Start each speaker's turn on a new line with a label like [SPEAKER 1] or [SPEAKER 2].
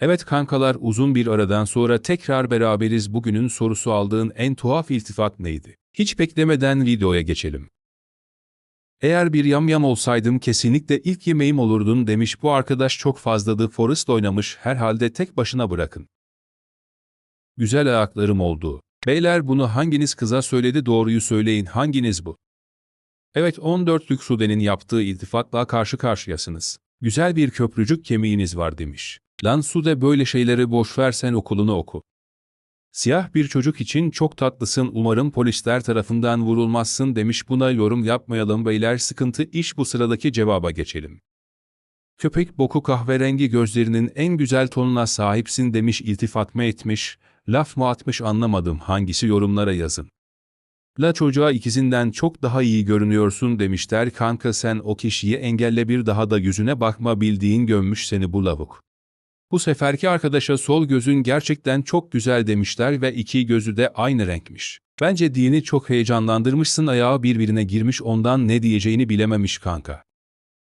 [SPEAKER 1] Evet kankalar uzun bir aradan sonra tekrar beraberiz bugünün sorusu aldığın en tuhaf iltifat neydi? Hiç beklemeden videoya geçelim. Eğer bir yamyam olsaydım kesinlikle ilk yemeğim olurdun demiş bu arkadaş çok fazladı Forrest oynamış herhalde tek başına bırakın. Güzel ayaklarım oldu. Beyler bunu hanginiz kıza söyledi doğruyu söyleyin hanginiz bu? Evet 14'lük Sude'nin yaptığı iltifatla karşı karşıyasınız. Güzel bir köprücük kemiğiniz var demiş. Lan Sude böyle şeyleri boş versen okulunu oku. Siyah bir çocuk için çok tatlısın umarım polisler tarafından vurulmazsın demiş buna yorum yapmayalım beyler sıkıntı iş bu sıradaki cevaba geçelim. Köpek boku kahverengi gözlerinin en güzel tonuna sahipsin demiş iltifat mı etmiş, laf mı atmış anlamadım hangisi yorumlara yazın. La çocuğa ikizinden çok daha iyi görünüyorsun demişler kanka sen o kişiyi engelle bir daha da yüzüne bakma bildiğin gömmüş seni bu lavuk. Bu seferki arkadaşa sol gözün gerçekten çok güzel demişler ve iki gözü de aynı renkmiş. Bence dini çok heyecanlandırmışsın ayağı birbirine girmiş ondan ne diyeceğini bilememiş kanka.